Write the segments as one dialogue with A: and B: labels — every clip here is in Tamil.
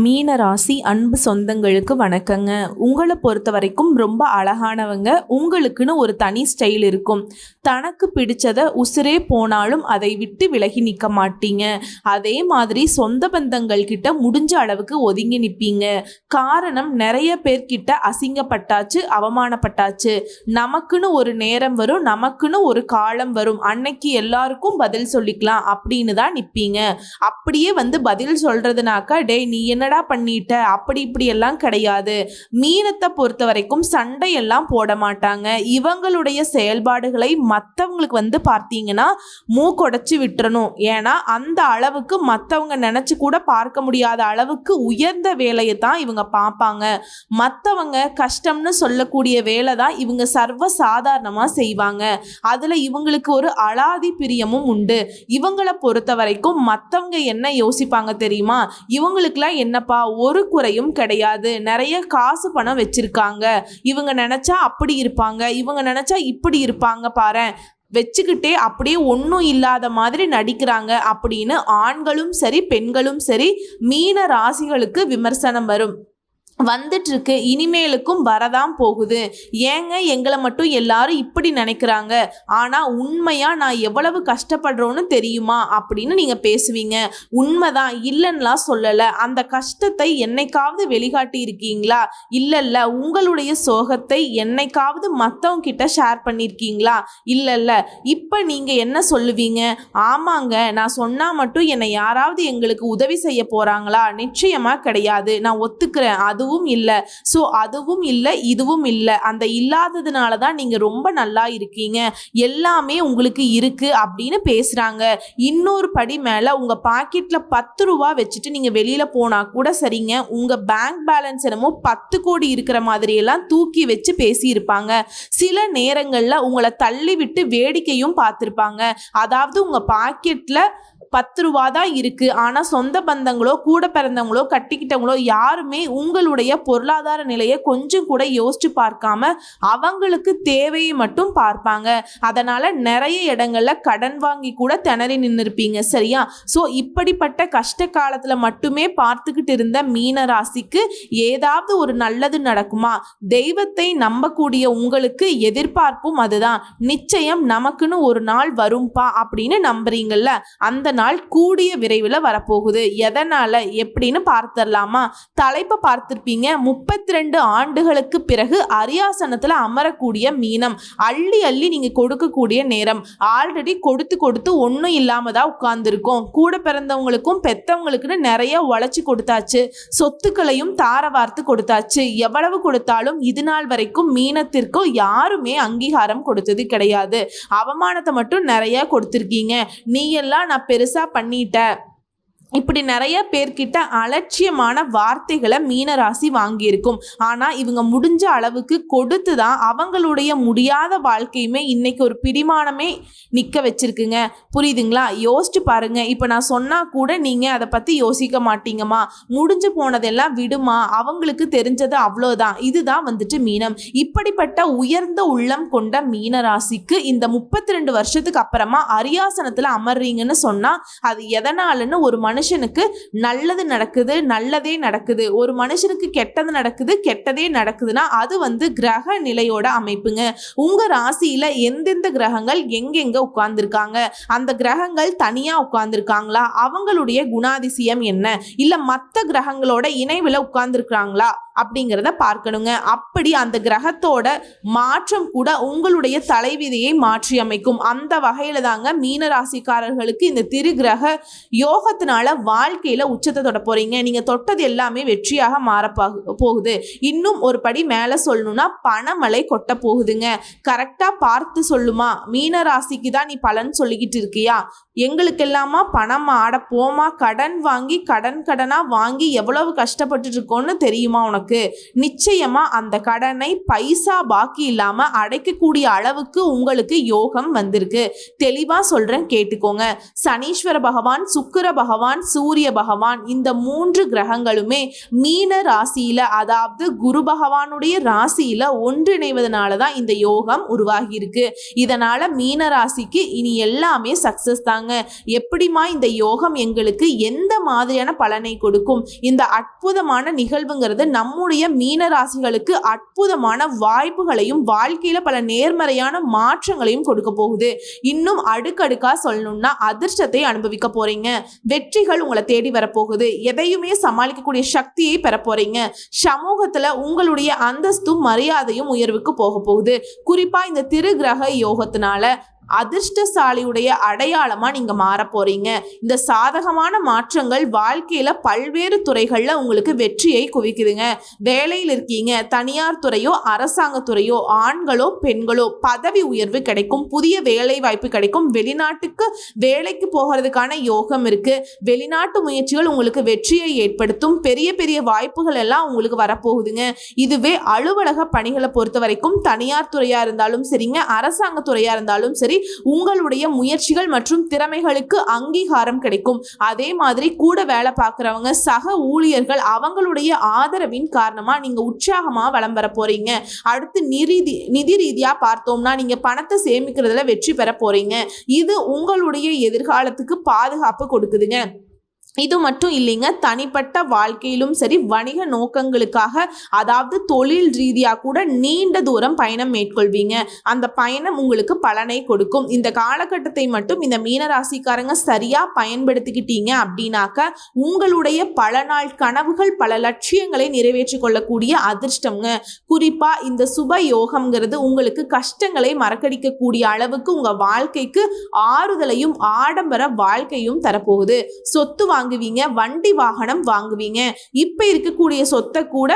A: மீன ராசி அன்பு சொந்தங்களுக்கு வணக்கங்க. உங்களை பொறுத்த வரைக்கும் ரொம்ப அழகானவங்க. உங்களுக்குன்னு ஒரு தனி ஸ்டைல் இருக்கும். தனக்கு பிடிச்சத உசுரே போனாலும் அதை விட்டு விலகி நிற்க மாட்டீங்க. அதே மாதிரி சொந்த பந்தங்கள் கிட்ட முடிஞ்ச அளவுக்கு ஒதுங்கி நிற்பீங்க காரணம் நிறைய பேர்கிட்ட அசிங்கப்பட்டாச்சு அவமானப்பட்டாச்சு. நமக்குன்னு ஒரு நேரம் வரும் நமக்குன்னு ஒரு காலம் வரும். அன்னைக்கு எல்லாருக்கும் பதில் சொல்லிக்கலாம் அப்படின்னு தான் நிற்பீங்க அப்படியே வந்து பதில் சொல்றதுனாக்கா டேய் நீ என்னடா பண்ணிட்ட? அப்படி இப்படி எல்லாம் கிடையாது. மீனத்தை பொறுத்த வரைக்கும் சண்டையெல்லாம் போட மாட்டாங்க. இவங்களுடைய செயல்பாடுகளை மற்றவங்களுக்கு வந்து பார்த்தீங்கன்னா மூக்கொடைச்சி விட்டுறணும். ஏன்னா அந்த அளவுக்கு மற்றவங்க நினச்சி கூட பார்க்க முடியாத அளவுக்கு உயர்ந்த வேலையை தான் இவங்க பார்ப்பாங்க. மற்றவங்க கஷ்டம்னு சொல்லக்கூடிய வேலை தான் இவங்க சர்வ சாதாரணமாக செய்வாங்க. அதில் இவங்களுக்கு ஒரு அலாதி பிரியமும் உண்டு. இவங்களை பொறுத்த வரைக்கும் மற்றவங்க என்ன யோசிப்பாங்க தெரியுமா? இவங்களுக்குலாம் என்னப்பா ஒரு குறையும் கிடையாது. நிறைய காசு பணம் வச்சிருக்காங்க. இவங்க நினச்சா அப்படி இருப்பாங்க. இவங்க நினச்சா இப்படி இருப்பாங்க பாரேன். வச்சுக்கிட்டே அப்படியே ஒன்றும் இல்லாத மாதிரி நடிக்கிறாங்க அப்படின்னு ஆண்களும் சரி பெண்களும் சரி மீன ராசிகளுக்கு விமர்சனம் வரும். வந்துட்டு இருக்கு இனிமேலுக்கும் வரதான் போகுது. ஏங்க எங்களை மட்டும் எல்லாரும் இப்படி நினைக்கிறாங்க. ஆனால் உண்மையாக நான் எவ்வளவு கஷ்டப்படுறோன்னு தெரியுமா? அப்படின்னு நீங்கள் பேசுவீங்க. உண்மைதான். இல்லைன்னுலாம் சொல்லலை. அந்த கஷ்டத்தை என்னைக்காவது வெளிக்காட்டி இருக்கீங்களா? இல்லை இல்லை உங்களுடைய சோகத்தை என்னைக்காவது மற்றவங்க கிட்ட ஷேர் பண்ணியிருக்கீங்களா இல்லை இல்லை இப்போ நீங்கள் என்ன சொல்லுவீங்க? ஆமாங்க. நான் சொன்னால் மட்டும் என்னை யாராவது எங்களுக்கு உதவி செய்ய போகிறாங்களா நிச்சயமாக கிடையாது. நான் ஒத்துக்கிறேன். அதுவும் இல்லை. ஸோ அதுவும் இல்லை இதுவும் இல்லை. அந்த இல்லாததுனால தான் நீங்கள் ரொம்ப நல்லா இருக்கீங்க. எல்லாமே உங்களுக்கு இருக்குது அப்படின்னு பேசுகிறாங்க இன்னொரு படி மேலே உங்கள் பாக்கெட்டில் பத்து ரூபா வச்சுட்டு நீங்கள் வெளியில் போனால் கூட சரிங்க. உங்கள் பேங்க் பேலன்ஸ் என்னமோ பத்து கோடி இருக்கிற மாதிரியெல்லாம் தூக்கி வச்சு பேசியிருப்பாங்க. சில நேரங்களில் உங்களை தள்ளி விட்டு வேடிக்கையும் பார்த்துருப்பாங்க. அதாவது உங்கள் பாக்கெட்டில் பத்து ரூபா தான் இருக்குது ஆனால் சொந்த பந்தங்களோ கூட பிறந்தவங்களோ கட்டிக்கிட்டவங்களோ யாருமே உங்களுடைய பொருளாதார நிலையை கொஞ்சம் கூட யோசிச்சு பார்க்காம அவங்களுக்கு தேவையை மட்டும் பார்ப்பாங்க. அதனால் நிறைய இடங்கள்ல கடன் வாங்கி கூட திணறி நின்றுருப்பீங்க சரியா? ஸோ இப்படிப்பட்ட கஷ்ட காலத்தில் மட்டுமே பார்த்துக்கிட்டு இருந்த மீன ராசிக்கு ஏதாவது ஒரு நல்லது நடக்குமா? தெய்வத்தை நம்பக்கூடிய உங்களுக்கு எதிர்பார்ப்பும் அதுதான். நிச்சயம் நமக்குன்னு ஒரு நாள் வரும்பா அப்படின்னு நம்புறீங்கல்ல? அந்த நாள் கூடிய விரைவில் வரப்போகுது. எதனால? எப்படின்னு பார்த்துடலாமா? தலைப்பை பார்த்துருப்பீங்க. முப்பத்தி ரெண்டு ஆண்டுகளுக்கு பிறகு அரியாசனத்தில் அமரக்கூடிய மீனம். அள்ளி அள்ளி நீங்கள் கொடுக்கக்கூடிய நேரம். ஆல்ரெடி கொடுத்து கொடுத்து ஒன்றும் இல்லாமல் தான் உட்கார்ந்துருக்கோம். கூட பிறந்தவங்களுக்கும் பெத்தவங்களுக்குன்னு நிறைய உழைச்சி கொடுத்தாச்சு. சொத்துக்களையும் தார வார்த்து கொடுத்தாச்சு. எவ்வளவு கொடுத்தாலும் இது நாள் வரைக்கும் மீனத்திற்கும் யாருமே அங்கீகாரம் கொடுத்தது கிடையாது. அவமானத்தை மட்டும் நிறைய கொடுத்துருக்கீங்க. நீ எல்லாம் நான் பெருசு பெருசாக பண்ணிட்ட. இப்படி நிறைய பேர்கிட்ட அலட்சியமான வார்த்தைகளை மீனராசி வாங்கியிருக்கும். ஆனால் இவங்க முடிஞ்ச அளவுக்கு கொடுத்து தான் அவங்களுடைய முடியாத வாழ்க்கையுமே இன்னைக்கு ஒரு பிடிமானமே நிற்க வச்சிருக்குங்க. புரியுதுங்களா? யோசிச்சு பாருங்க. இப்போ நான் சொன்னால் கூட நீங்கள் அதை பற்றி யோசிக்க மாட்டீங்கம்மா. முடிஞ்சு போனதெல்லாம் விடுமா? அவங்களுக்கு தெரிஞ்சது அவ்வளோதான். இதுதான் வந்துட்டு மீனம். இப்படிப்பட்ட உயர்ந்த உள்ளம் கொண்ட மீன ராசிக்கு இந்த முப்பத்தி ரெண்டு வருஷத்துக்கு அப்புறமா அரியாசனத்தில் அமர்றீங்கன்னு சொன்னால் அது எதனாலன்னு ஒரு மனுஷனுக்கு நல்லது நடக்குது நல்லதே நடக்குது. ஒரு மனுஷனுக்கு கெட்டது நடக்குது கெட்டதே நடக்குதுன்னா அது வந்து கிரக நிலையோட அமைப்புங்க. உங்க ராசியில எந்தெந்த கிரகங்கள் எங்கெங்க உட்கார்ந்துருக்காங்க? அந்த கிரகங்கள் தனியா உட்கார்ந்துருக்காங்களா? அவங்களுடைய குணாதிசயம் என்ன? இல்ல மற்ற கிரகங்களோட இணைவில் உட்கார்ந்துருக்காங்களா அப்படிங்கிறத பார்க்கணுங்க. அப்படி அந்த கிரகத்தோட மாற்றம் கூட உங்களுடைய தலைவிதியை மாற்றி அமைக்கும் அந்த வகையில தாங்க மீன ராசிக்காரர்களுக்கு இந்த திரு கிரக யோகத்தினால வாழ்க்கையில் உச்சத்தை தொட போகிறீங்க நீங்கள் தொட்டது எல்லாமே வெற்றியாக மாற போகுது. இன்னும் ஒரு படி மேலே சொல்லணும்னா பணமழை கொட்ட போகுதுங்க. கரெக்டாக பார்த்து சொல்லுமா. மீன ராசிக்கு தான் நீ பலன் சொல்லிக்கிட்டு இருக்கியா? எங்களுக்கெல்லாமா பணம் ஆட போமா? கடன் வாங்கி கடன் கடனாக வாங்கி எவ்வளவு கஷ்டப்பட்டு இருக்கோன்னு தெரியுமா உனக்கு? நிச்சயமா அந்த கடனை பைசா பாக்கி இல்லாமல் அடைக்கக்கூடிய அளவுக்கு உங்களுக்கு யோகம் வந்திருக்கு. தெளிவாக சொல்கிறேன் கேட்டுக்கோங்க. சனீஸ்வர பகவான் சுக்கிர பகவான் சூரிய பகவான் இந்த மூன்று கிரகங்களுமே மீன ராசியில அதாவது குரு பகவானுடைய ராசியில ஒன்றிணைவதனால தான் இந்த யோகம் உருவாகி இருக்கு இதனால மீன ராசிக்கு இனி எல்லாமே சக்சஸ் தாங்க. எப்படிமா இந்த யோகம் எங்களுக்கு எந்த மாதிரியான பலனை கொடுக்கும்? இந்த அற்புதமான நிகழ்வுங்கிறது நம்முடைய மீன ராசிகளுக்கு அற்புதமான வாய்ப்புகளையும் வாழ்க்கையில பல நேர்மறையான மாற்றங்களையும் கொடுக்க போகுது. இன்னும் அடுக்கடுக்கா சொல்லணும்னா அதிர்ஷ்டத்தை அனுபவிக்க போறீங்க. வெற்றி வெற்றிகள் உங்களை தேடி வரப்போகுது. எதையுமே சமாளிக்கக்கூடிய சக்தியை பெற போறீங்க. சமூகத்துல உங்களுடைய அந்தஸ்தும் மரியாதையும் உயர்வுக்கு போக போகுது. குறிப்பா இந்த திரு கிரக யோகத்தினால அதிர்ஷ்டசாலியுடைய அடையாளமா நீங்க மாற போறீங்க. இந்த சாதகமான மாற்றங்கள் வாழ்க்கையில பல்வேறு துறைகள்ல உங்களுக்கு வெற்றியை குவிக்குதுங்க. வேலையில் இருக்கீங்க தனியார் துறையோ அரசாங்க துறையோ ஆண்களோ பெண்களோ பதவி உயர்வு கிடைக்கும் புதிய வேலை வாய்ப்பு கிடைக்கும். வெளிநாட்டுக்கு வேலைக்கு போகிறதுக்கான யோகம் இருக்கு. வெளிநாட்டு முயற்சிகள் உங்களுக்கு வெற்றியை ஏற்படுத்தும். பெரிய பெரிய வாய்ப்புகள் எல்லாம் உங்களுக்கு வரப்போகுதுங்க. இதுவே அலுவலக பணிகளை பொறுத்த வரைக்கும் தனியார் துறையா இருந்தாலும் சரிங்க அரசாங்க துறையா இருந்தாலும் சரி உங்களுடைய முயற்சிகள் மற்றும் திறமைகளுக்கு அங்கீகாரம் கிடைக்கும். அதே மாதிரி கூட வேலை பார்க்குறவங்க சக ஊழியர்கள் அவங்களுடைய ஆதரவின் காரணமாக நீங்கள் உற்சாகமாக வலம் வர போறீங்க. அடுத்து நிதி நிதி ரீதியாக பார்த்தோம்னா நீங்கள் பணத்தை சேமிக்கிறதுல வெற்றி பெற போறீங்க. இது உங்களுடைய எதிர்காலத்துக்கு பாதுகாப்பு கொடுக்குதுங்க. இது மட்டும் இல்லைங்க தனிப்பட்ட வாழ்க்கையிலும் சரி வணிக நோக்கங்களுக்காக அதாவது தொழில் ரீதியாக கூட நீண்ட தூரம் பயணம் மேற்கொள்வீங்க. அந்த பயணம் உங்களுக்கு பலனை கொடுக்கும். இந்த காலகட்டத்தை மட்டும் இந்த மீனராசிக்காரங்க சரியாக பயன்படுத்திக்கிட்டீங்க அப்படின்னாக்க உங்களுடைய பல நாள் கனவுகள் பல லட்சியங்களை நிறைவேற்றி கொள்ளக்கூடிய அதிர்ஷ்டம்ங்க. குறிப்பாக இந்த சுப யோகம்ங்கிறது உங்களுக்கு கஷ்டங்களை மறக்கடிக்கக்கூடிய அளவுக்கு உங்கள் வாழ்க்கைக்கு ஆறுதலையும் ஆடம்பர வாழ்க்கையும் தரப்போகுது. சொத்து வாங்குவீங்க வண்டி வாகனம் வாங்குவீங்க. இப்போ இருக்கக்கூடிய சொத்தை கூட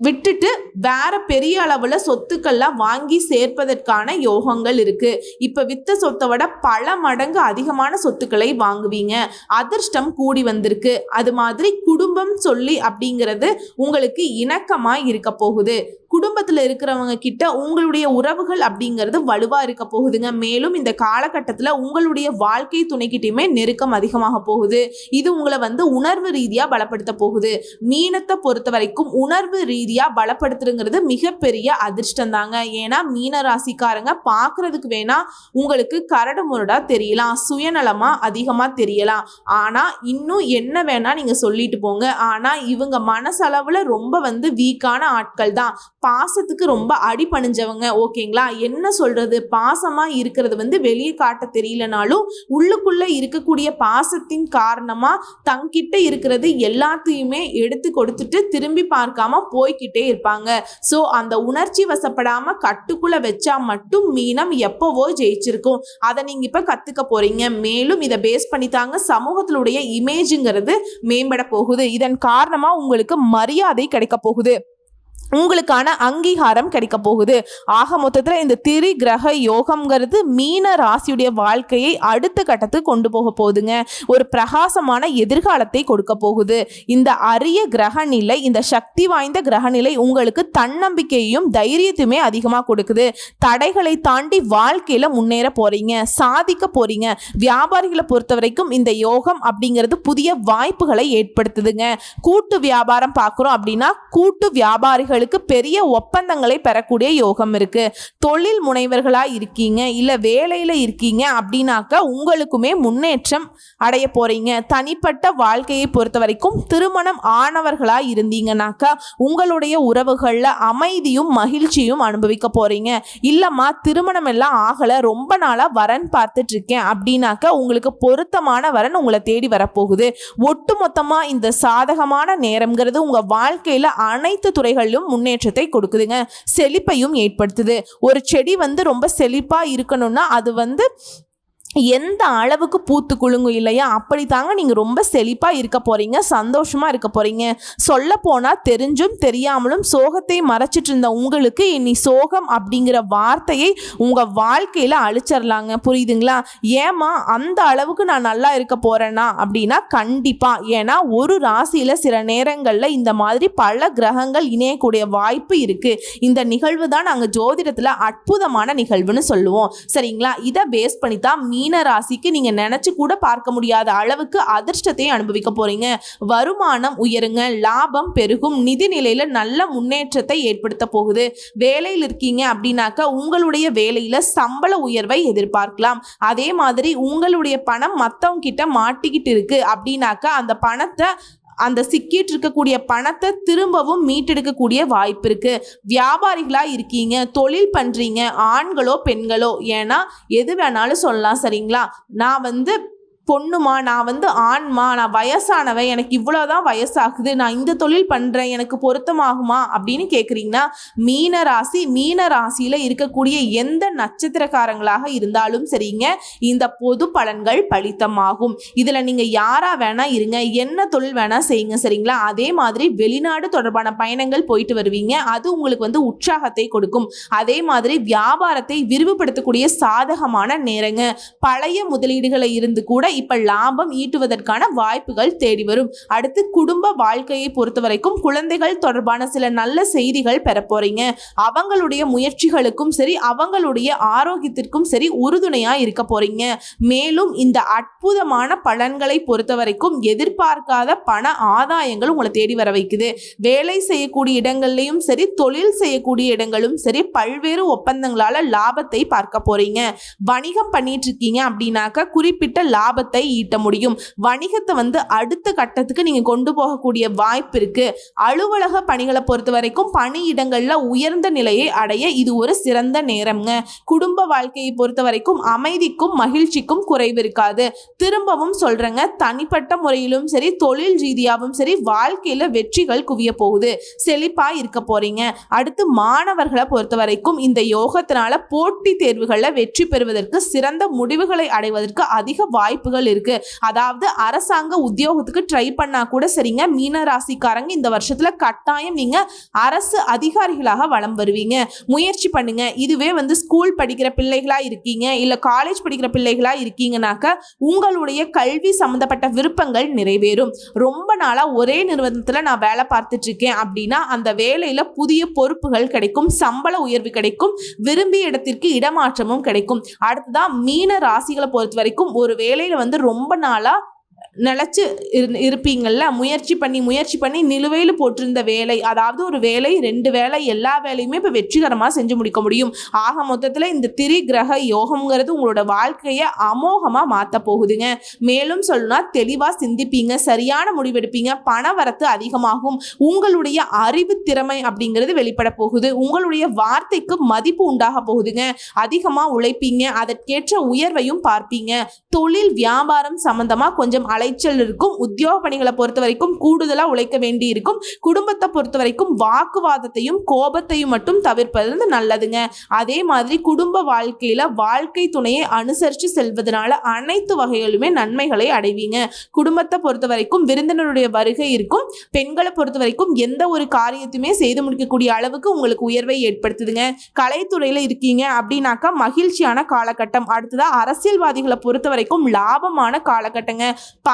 A: விட்டுட்டு வேற பெரிய அளவில் சொத்துக்கள்லாம் வாங்கி சேர்ப்பதற்கான யோகங்கள் இருக்கு. இப்போ வித்த சொத்தை விட பல மடங்கு அதிகமான சொத்துக்களை வாங்குவீங்க. அதிர்ஷ்டம் கூடி வந்திருக்கு. அது மாதிரி குடும்பம் சொல்லி அப்படிங்கிறது உங்களுக்கு இணக்கமாக இருக்க போகுது. குடும்பத்தில் இருக்கிறவங்க கிட்ட உங்களுடைய உறவுகள் அப்படிங்கிறது வலுவாக இருக்க போகுதுங்க. மேலும் இந்த காலகட்டத்தில் உங்களுடைய வாழ்க்கை துணைக்கிட்டையுமே நெருக்கம் அதிகமாக போகுது. இது உங்களை வந்து உணர்வு ரீதியாக பலப்படுத்த போகுது. மீனத்தை பொறுத்த வரைக்கும் உணர்வு ரீதியாக பலப்படுத்துறங்கிறது மிகப்பெரிய அதிர்ஷ்டம் தாங்க ஏன்னா மீன ராசிக்காரங்க பார்க்கறதுக்கு வேணா உங்களுக்கு கரடு முரடா தெரியலாம். சுயநலமாக அதிகமாக தெரியலாம். ஆனால் இன்னும் என்ன வேணா நீங்கள் சொல்லிட்டு போங்க. ஆனால் இவங்க மனசளவில் ரொம்ப வந்து வீக்கான ஆட்கள் தான் பாசத்துக்கு ரொம்ப அடி பணிஞ்சவங்க ஓகேங்களா? என்ன சொல்றது? பாசமா இருக்கிறது வந்து வெளியே காட்ட தெரியலனாலும் உள்ளுக்குள்ள இருக்கக்கூடிய பாசத்தின் காரணமா தங்கிட்ட இருக்கிறது எல்லாத்தையுமே எடுத்து கொடுத்துட்டு திரும்பி பார்க்காம போய்க்கிட்டே இருப்பாங்க. ஸோ அந்த உணர்ச்சி வசப்படாம கட்டுக்குள்ள வச்சா மட்டும் மீனம் எப்பவோ ஜெயிச்சிருக்கும். அதை நீங்க இப்ப கத்துக்க போறீங்க. மேலும் இதை பேஸ் பண்ணி தாங்க சமூகத்தினுடைய இமேஜுங்கிறது மேம்பட போகுது. இதன் காரணமா உங்களுக்கு மரியாதை கிடைக்க போகுது. உங்களுக்கான அங்கீகாரம் கிடைக்க போகுது. ஆக மொத்தத்தில் இந்த திரி கிரக யோகம்ங்கிறது மீன ராசியுடைய வாழ்க்கையை அடுத்த கட்டத்துக்கு கொண்டு போக போகுதுங்க. ஒரு பிரகாசமான எதிர்காலத்தை கொடுக்க போகுது. இந்த அரிய கிரக நிலை இந்த சக்தி வாய்ந்த கிரக நிலை உங்களுக்கு தன்னம்பிக்கையும் தைரியத்தையுமே அதிகமாக கொடுக்குது. தடைகளை தாண்டி வாழ்க்கையில் முன்னேற போறீங்க சாதிக்க போறீங்க. வியாபாரிகளை பொறுத்த வரைக்கும் இந்த யோகம் அப்படிங்கிறது புதிய வாய்ப்புகளை ஏற்படுத்துதுங்க. கூட்டு வியாபாரம் பார்க்குறோம் அப்படின்னா கூட்டு வியாபாரிகள் அவர்களுக்கு பெரிய ஒப்பந்தங்களை பெறக்கூடிய யோகம் இருக்கு. தொழில் முனைவர்களா இருக்கீங்க இல்ல வேலையில இருக்கீங்க அப்படின்னாக்க உங்களுக்குமே முன்னேற்றம் அடைய போறீங்க. தனிப்பட்ட வாழ்க்கையை பொறுத்த வரைக்கும் திருமணம் ஆனவர்களா இருந்தீங்கன்னாக்கா உங்களுடைய உறவுகள்ல அமைதியும் மகிழ்ச்சியும் அனுபவிக்க போறீங்க. இல்லம்மா திருமணம் எல்லாம் ஆகல ரொம்ப நாளா வரன் பார்த்துட்டு இருக்கேன் அப்படின்னாக்க உங்களுக்கு பொருத்தமான வரன் உங்களை தேடி வரப்போகுது. ஒட்டுமொத்தமா இந்த சாதகமான நேரம்ங்கிறது உங்க வாழ்க்கையில அனைத்து துறைகளிலும் முன்னேற்றத்தை கொடுக்குதுங்க. செழிப்பையும் ஏற்படுத்துது. ஒரு செடி வந்து ரொம்ப செழிப்பாக இருக்கணும்னா அது வந்து எந்த அளவுக்கு பூத்து குலுங்கும் இல்லையா? அப்படி தாங்க நீங்கள் ரொம்ப செழிப்பாக இருக்க போகிறீங்க சந்தோஷமாக இருக்க போகிறீங்க சொல்ல போனால் தெரிஞ்சும் தெரியாமலும் சோகத்தை மறைச்சிட்டு இருந்த உங்களுக்கு இனி சோகம் அப்படிங்கிற வார்த்தையை உங்கள் வாழ்க்கையில் அழிச்சிடலாங்க புரியுதுங்களா? ஏமா அந்த அளவுக்கு நான் நல்லா இருக்க போகிறேன்னா அப்படின்னா கண்டிப்பாக ஏன்னா ஒரு ராசியில் சில நேரங்களில் இந்த மாதிரி பல கிரகங்கள் இணையக்கூடிய வாய்ப்பு இருக்குது இந்த நிகழ்வு தான் நாங்கள் ஜோதிடத்தில் அற்புதமான நிகழ்வுன்னு சொல்லுவோம். சரிங்களா? இதை பேஸ் பண்ணி தான் மீ மீன ராசிக்கு நீங்க நினைச்சு கூட பார்க்க முடியாத அளவுக்கு அதிர்ஷ்டத்தை அனுபவிக்க போறீங்க. வருமானம் உயருங்க லாபம் பெருகும் நிதி நிலையில நல்ல முன்னேற்றத்தை ஏற்படுத்த போகுது. வேலையில் இருக்கீங்க அப்படின்னாக்க உங்களுடைய வேலையில சம்பள உயர்வை எதிர்பார்க்கலாம். அதே மாதிரி உங்களுடைய பணம் மற்றவங்க கிட்ட மாட்டிக்கிட்டு இருக்கு அப்படின்னாக்க அந்த பணத்தை அந்த சிக்கிட்டு இருக்கக்கூடிய பணத்தை திரும்பவும் மீட்டெடுக்கக்கூடிய வாய்ப்பு இருக்கு. வியாபாரிகளா இருக்கீங்க தொழில் பண்றீங்க ஆண்களோ பெண்களோ ஏன்னா எது வேணாலும் சொல்லலாம் சரிங்களா? நான் வந்து பொண்ணுமா நான் வந்து ஆண்மா நான் வயசானவன் எனக்கு இவ்வளோதான் வயசாகுது நான் இந்த தொழில் பண்ணுறேன் எனக்கு பொருத்தமாகுமா அப்படின்னு கேட்குறீங்கன்னா மீன ராசி மீன ராசியில் இருக்கக்கூடிய எந்த நட்சத்திரக்காரங்களாக இருந்தாலும் சரிங்க இந்த பொது பலன்கள் பலித்தமாகும். இதில் நீங்கள் யாராக வேணால் இருங்க என்ன தொழில் வேணால் செய்யுங்க சரிங்களா? அதே மாதிரி வெளிநாடு தொடர்பான பயணங்கள் போயிட்டு வருவீங்க அது உங்களுக்கு வந்து உற்சாகத்தை கொடுக்கும். அதே மாதிரி வியாபாரத்தை விரிவுபடுத்தக்கூடிய சாதகமான நேரங்க. பழைய முதலீடுகளை இருந்து கூட இப்ப லாபம் ஈட்டுவதற்கான வாய்ப்புகள் தேடி வரும். அடுத்து குடும்ப வாழ்க்கையை பொறுத்த வரைக்கும் குழந்தைகள் தொடர்பான சில நல்ல செய்திகள் பெற போறீங்க. அவங்களுடைய முயற்சிகளுக்கும் சரி அவங்களுடைய ஆரோக்கியத்திற்கும் சரி உறுதுணையா இருக்க போறீங்க. மேலும் இந்த அற்புதமான பலன்களை பொறுத்த வரைக்கும் எதிர்பார்க்காத பண ஆதாயங்கள் உங்களை தேடி வர வைக்குது. வேலை செய்யக்கூடிய இடங்கள்லையும் சரி தொழில் செய்யக்கூடிய இடங்களும் சரி பல்வேறு ஒப்பந்தங்களால லாபத்தை பார்க்க போறீங்க. வணிகம் பண்ணிட்டு இருக்கீங்க அப்படின்னாக்க குறிப்பிட்ட லாபத்தை ஈட்ட முடியும். வணிகத்தை வந்து அடுத்த கட்டத்துக்கு நீங்க கொண்டு போகக்கூடிய வாய்ப்பு இருக்கு. அலுவலக பணிகளை பொறுத்த வரைக்கும் பணியிடங்கள்ல உயர்ந்த நிலையை அடைய இது ஒரு சிறந்த நேரம்ங்க. குடும்ப வாழ்க்கையை பொறுத்த வரைக்கும் அமைதிக்கும் மகிழ்ச்சிக்கும் குறைவு இருக்காது. திரும்பவும் சொல்றேங்க தனிப்பட்ட முறையிலும் சரி தொழில் ரீதியாகவும் சரி வாழ்க்கையில வெற்றிகள் குவிய போகுது. செழிப்பா இருக்க போறீங்க. அடுத்து மாணவர்களை பொறுத்த வரைக்கும் இந்த யோகத்தினால போட்டி தேர்வுகளில் வெற்றி பெறுவதற்கு சிறந்த முடிவுகளை அடைவதற்கு அதிக வாய்ப்புகள் இருக்கு. அதாவது அரசாங்க உத்தியோகத்துக்கு ட்ரை பண்ணா கூட சரிங்க. மீன ராசிக்காரங்க இந்த வருஷத்துல கட்டாயம் நீங்க அரசு அதிகாரிகளாக வலம் வருவீங்க. முயற்சி பண்ணுங்க. இதுவே வந்து ஸ்கூல் படிக்கிற பிள்ளைகளா இருக்கீங்க. இல்ல காலேஜ் படிக்கிற பிள்ளைகளா இருக்கீங்கனாக்க உங்களுடைய கல்வி சம்பந்தப்பட்ட விருப்பங்கள் நிறைவேறும். ரொம்ப நாளா ஒரே நிறுவனத்துல நான் வேலை பார்த்துட்டு இருக்கேன் அப்படின்னா அந்த வேலையில புதிய பொறுப்புகள் கிடைக்கும். சம்பள உயர்வு கிடைக்கும். விரும்பிய இடத்திற்கு இடமாற்றமும் கிடைக்கும். அடுத்ததான் மீன ராசிகளை பொறுத்த வரைக்கும் ஒரு வேலையில வந்து ரொம்ப நாளாக நிலச்சி இரு இருப்பீங்கள்ல முயற்சி பண்ணி முயற்சி பண்ணி நிலுவையில் போட்டிருந்த வேலை அதாவது ஒரு வேலை ரெண்டு வேலை எல்லா வேலையுமே இப்போ வெற்றிகரமாக செஞ்சு முடிக்க முடியும். ஆக மொத்தத்தில் இந்த திரி கிரக யோகம்ங்கிறது உங்களோட வாழ்க்கையை அமோகமாக மாற்ற போகுதுங்க. மேலும் சொல்லணும்னா தெளிவாக சிந்திப்பீங்க சரியான முடிவெடுப்பீங்க பண வரத்து அதிகமாகும். உங்களுடைய அறிவு திறமை அப்படிங்கிறது வெளிப்பட போகுது. உங்களுடைய வார்த்தைக்கு மதிப்பு உண்டாக போகுதுங்க. அதிகமாக உழைப்பீங்க அதற்கேற்ற உயர்வையும் பார்ப்பீங்க. தொழில் வியாபாரம் சம்பந்தமாக கொஞ்சம் அலைச்சல் இருக்கும். உத்தியோக பணிகளை பொறுத்த வரைக்கும் கூடுதலா உழைக்க வேண்டி இருக்கும் குடும்பத்தை பொறுத்த வரைக்கும் வாக்குவாதத்தையும் கோபத்தையும் மட்டும் தவிர்ப்பது நல்லதுங்க. அதே மாதிரி குடும்ப வாழ்க்கையில வாழ்க்கை துணையை அனுசரித்து செல்வதனால அனைத்து வகைகளுமே நன்மைகளை அடைவீங்க. குடும்பத்தை பொறுத்த வரைக்கும் விருந்தினருடைய வருகை இருக்கும். பெண்களை பொறுத்த வரைக்கும் எந்த ஒரு காரியத்தையுமே செய்து முடிக்கக்கூடிய அளவுக்கு உங்களுக்கு உயர்வை ஏற்படுத்துதுங்க. கலைத்துறையில் இருக்கீங்க அப்படின்னாக்கா மகிழ்ச்சியான காலகட்டம். அடுத்ததா அரசியல்வாதிகளை பொறுத்த வரைக்கும் லாபமான காலகட்டங்க.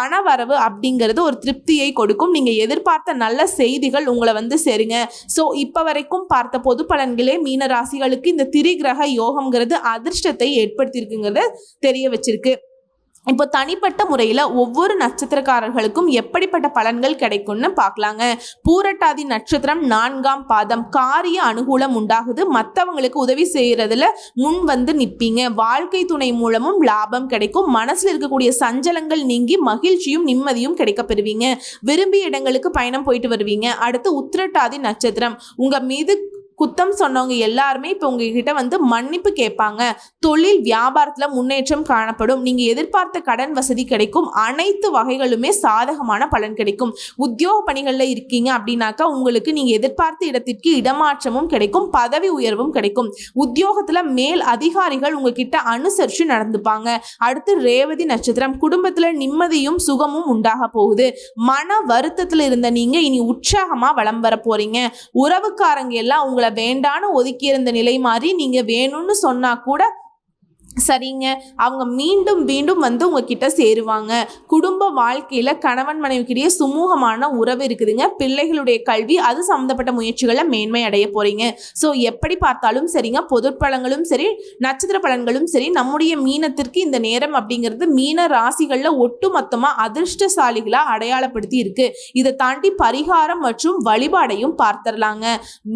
A: பண வரவு அப்படிங்கிறது ஒரு திருப்தியை கொடுக்கும். நீங்கள் எதிர்பார்த்த நல்ல செய்திகள் உங்களை வந்து சேருங்க. ஸோ இப்போ வரைக்கும் பார்த்த பொது பலன்களே மீன ராசிகளுக்கு இந்த திரிகிரக யோகம்ங்கிறது அதிர்ஷ்டத்தை ஏற்படுத்தியிருக்குங்கிறத தெரிய வச்சிருக்கு. இப்போ தனிப்பட்ட முறையில் ஒவ்வொரு நட்சத்திரக்காரர்களுக்கும் எப்படிப்பட்ட பலன்கள் கிடைக்கும்னு பார்க்கலாங்க. பூரட்டாதி நட்சத்திரம் நான்காம் பாதம். காரிய அனுகூலம் உண்டாகுது. மற்றவங்களுக்கு உதவி செய்கிறதுல முன் வந்து நிற்பீங்க வாழ்க்கை துணை மூலமும் லாபம் கிடைக்கும். மனசில் இருக்கக்கூடிய சஞ்சலங்கள் நீங்கி மகிழ்ச்சியும் நிம்மதியும் கிடைக்க பெறுவீங்க. விரும்பிய இடங்களுக்கு பயணம் போயிட்டு வருவீங்க. அடுத்து உத்திரட்டாதி நட்சத்திரம். உங்கள் மீது குத்தம் சொன்னவங்க எல்லாருமே இப்போ உங்ககிட்ட வந்து மன்னிப்பு கேட்பாங்க. தொழில் வியாபாரத்தில் முன்னேற்றம் காணப்படும். நீங்கள் எதிர்பார்த்த கடன் வசதி கிடைக்கும். அனைத்து வகைகளுமே சாதகமான பலன் கிடைக்கும். உத்தியோக பணிகளில் இருக்கீங்க அப்படின்னாக்கா உங்களுக்கு நீங்கள் எதிர்பார்த்த இடத்திற்கு இடமாற்றமும் கிடைக்கும். பதவி உயர்வும் கிடைக்கும். உத்தியோகத்தில் மேல் அதிகாரிகள் உங்ககிட்ட அனுசரித்து நடந்துப்பாங்க. அடுத்து ரேவதி நட்சத்திரம். குடும்பத்தில் நிம்மதியும் சுகமும் உண்டாக போகுது. மன வருத்தத்தில் இருந்த நீங்கள் இனி உற்சாகமாக வளம் வர போகிறீங்க உறவுக்காரங்க எல்லாம் உங்களை வேண்டான்னு ஒதுக்கியிருந்த நிலை மாறி நீங்க வேணும்னு சொன்னா கூட சரிங்க. அவங்க மீண்டும் மீண்டும் வந்து உங்ககிட்ட சேருவாங்க. குடும்ப வாழ்க்கையில் கணவன் மனைவிக்கிடையே சுமூகமான உறவு இருக்குதுங்க. பிள்ளைகளுடைய கல்வி அது சம்மந்தப்பட்ட முயற்சிகளை மேன்மை அடைய போகிறீங்க ஸோ எப்படி பார்த்தாலும் சரிங்க. பொது பலங்களும் சரி நட்சத்திர பலன்களும் சரி நம்முடைய மீனத்திற்கு இந்த நேரம் அப்படிங்கிறது மீன ராசிகளில் ஒட்டுமொத்தமாக அதிர்ஷ்டசாலிகளாக அடையாளப்படுத்தி இருக்கு. இதை தாண்டி பரிகாரம் மற்றும் வழிபாடையும் பார்த்துடலாங்க.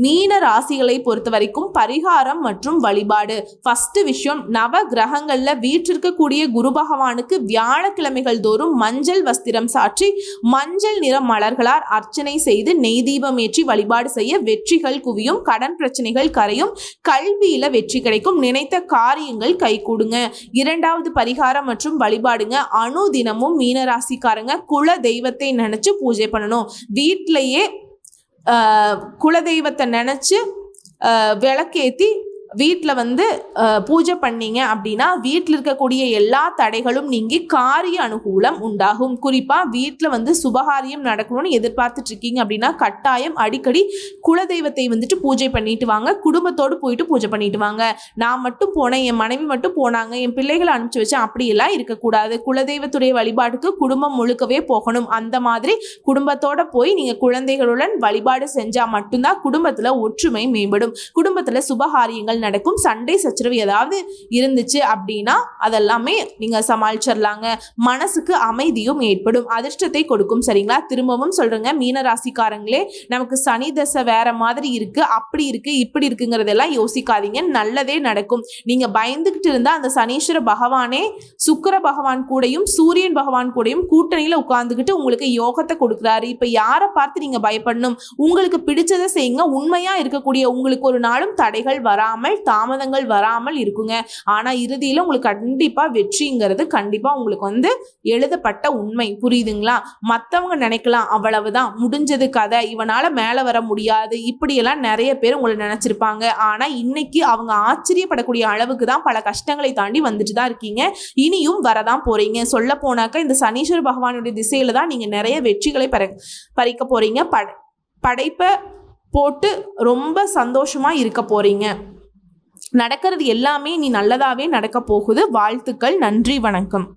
A: மீன ராசிகளை பொறுத்த வரைக்கும் பரிகாரம் மற்றும் வழிபாடு. ஃபர்ஸ்ட் விஷயம் நவ கிரகங்கள்ல வீற்றிருக்கக்கூடிய குரு பகவானுக்கு வியாழக்கிழமைகள் தோறும் மஞ்சள் வஸ்திரம் சாற்றி மஞ்சள் நிற மலர்களால் அர்ச்சனை செய்து நெய் தீபம் ஏற்றி வழிபாடு செய்ய வெற்றிகள் குவியும் கடன் பிரச்சனைகள் கரையும் கல்வியில வெற்றி கிடைக்கும். நினைத்த காரியங்கள் கைகூடுங்க. இரண்டாவது பரிகாரம் மற்றும் வழிபாடுங்க. அணு தினமும் மீனராசிக்காரங்க குல தெய்வத்தை நினைச்சு பூஜை பண்ணணும். வீட்டிலேயே குலதெய்வத்தை நினச்சி விளக்கேற்றி வீட்டில் வந்து பூஜை பண்ணீங்க அப்படின்னா வீட்டில் இருக்கக்கூடிய எல்லா தடைகளும் நீங்கி காரிய அனுகூலம் உண்டாகும். குறிப்பாக வீட்டில் வந்து சுபகாரியம் நடக்கணும்னு எதிர்பார்த்துட்டு இருக்கீங்க அப்படின்னா கட்டாயம் அடிக்கடி குலதெய்வத்தை வந்துட்டு பூஜை பண்ணிட்டு வாங்க. குடும்பத்தோடு போயிட்டு பூஜை பண்ணிட்டு வாங்க. நான் மட்டும் போனேன் என் மனைவி மட்டும் போனாங்க என் பிள்ளைகளை அனுப்பிச்சு வச்சேன் அப்படியெல்லாம் இருக்கக்கூடாது. குலதெய்வத்துடைய வழிபாட்டுக்கு குடும்பம் முழுக்கவே போகணும். அந்த மாதிரி குடும்பத்தோட போய் நீங்கள் குழந்தைகளுடன் வழிபாடு செஞ்சால் மட்டும்தான் குடும்பத்தில் ஒற்றுமை மேம்படும். குடும்பத்தில் சுபகாரியங்கள் நடக்கும். சண்டை சச்சரவு ஏதாவது இருந்துச்சு அப்படின்னா அதெல்லாமே நீங்கள் சமாளிச்சிடலாங்க மனசுக்கு அமைதியும் ஏற்படும். அதிர்ஷ்டத்தை கொடுக்கும் சரிங்களா? திரும்பவும் சொல்கிறேங்க மீன ராசிக்காரங்களே நமக்கு சனி தசை வேற மாதிரி இருக்கு. அப்படி இருக்கு இப்படி இருக்குங்கிறதெல்லாம் யோசிக்காதீங்க. நல்லதே நடக்கும். நீங்க பயந்துகிட்டு இருந்தா அந்த சனீஸ்வர பகவானே சுக்கிர பகவான் கூடையும் சூரியன் பகவான் கூடையும் கூட்டணியில உட்காந்துக்கிட்டு உங்களுக்கு யோகத்தை கொடுக்குறாரு. இப்ப யாரை பார்த்து நீங்க பயப்படணும்? உங்களுக்கு பிடிச்சதை செய்யுங்க. உண்மையா இருக்கக்கூடிய உங்களுக்கு ஒரு நாளும் தடைகள் வராமல் தாமதங்கள் வராமல் இருக்குங்க. ஆனால் இறுதியில் உங்களுக்கு கண்டிப்பாக வெற்றிங்கிறது கண்டிப்பாக உங்களுக்கு வந்து எழுதப்பட்ட உண்மை. புரியுதுங்களா? மற்றவங்க நினைக்கலாம் அவ்வளவுதான் முடிஞ்சது கதை. இவனால் மேலே வர முடியாது. இப்படியெல்லாம் நிறைய பேர் உங்களை நினச்சிருப்பாங்க. ஆனால் இன்னைக்கு அவங்க ஆச்சரியப்படக்கூடிய அளவுக்கு தான் பல கஷ்டங்களை தாண்டி வந்துட்டு தான் இருக்கீங்க. இனியும் வரதான் போறீங்க. சொல்ல போனாக்க இந்த சனீஸ்வர பகவானுடைய திசையில தான் நீங்க நிறைய வெற்றிகளை பெற பறிக்க போறீங்க. பட படைப்பை போட்டு ரொம்ப சந்தோஷமா இருக்க போறீங்க. நடக்கிறது எல்லாமே நீ நல்லதாவே நடக்க போகுது. வாழ்த்துக்கள் நன்றி வணக்கம்.